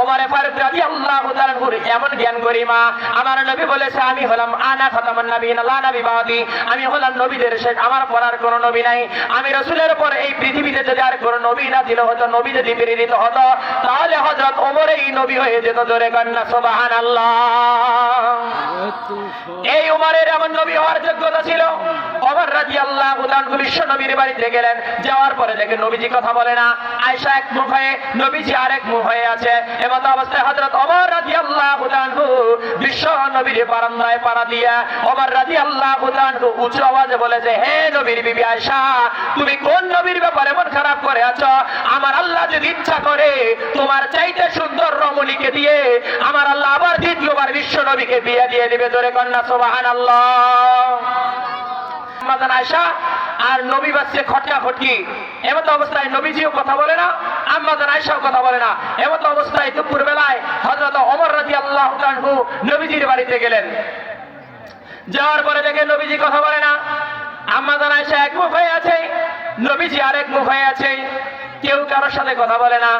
ওমরে ফারুক রাদিয়াল্লাহু তাআলা আনহুর এমন জ্ঞান গরিমা আমার নবী বলেছে আমি হলাম আনা খাতামান নবীন লা নবী বাদি। আমি হলাম নবীদের শেষ আমার পর আর কোনো নবী নাই। আমি রাসূলের পর এই পৃথিবীতে যদি আর কোনো নবী না ছিল হতো নবী যদি প্রেরিত হতো তাহলে হযরত ওমর এই নবী হয়ে যেত জোরে কন্যা সুবহানাল্লাহ। এই উমারের এমন নবী হওয়ার যোগ্যতা ছিল ওমর তুমি কোন নবীর ব্যাপারে মন খারাপ করে আছো? আমার আল্লাহ যদি ইচ্ছা করে, তোমার চাইতে সুন্দর রমণীকে দিয়ে, আমার আল্লাহ আবার দ্বিতীয়বার বিশ্ব নবীকে বিয়ে দিয়ে দিবে। জোরে কন্যা, সুবহানাল্লাহ। মাদান আয়সা আর নবী বাচ্চে খটকা খটকি। এমত অবস্থায় নবীজিও কথা বলে না আম্মাদান আয়সাও কথা বলে না। এমত অবস্থায় দুপুর বেলায় হযরত ওমর রাদিয়াল্লাহু তাআলা নবীজির বাড়িতে গেলেন। যাওয়ার পরে দেখে নবীজি কথা বলে না। আম্মাদান আয়সা এক মুখ হয়ে আছে, নবীজি আরেক মুখ হয়ে আছে, কেউ কারোর সাথে কথা বলে না।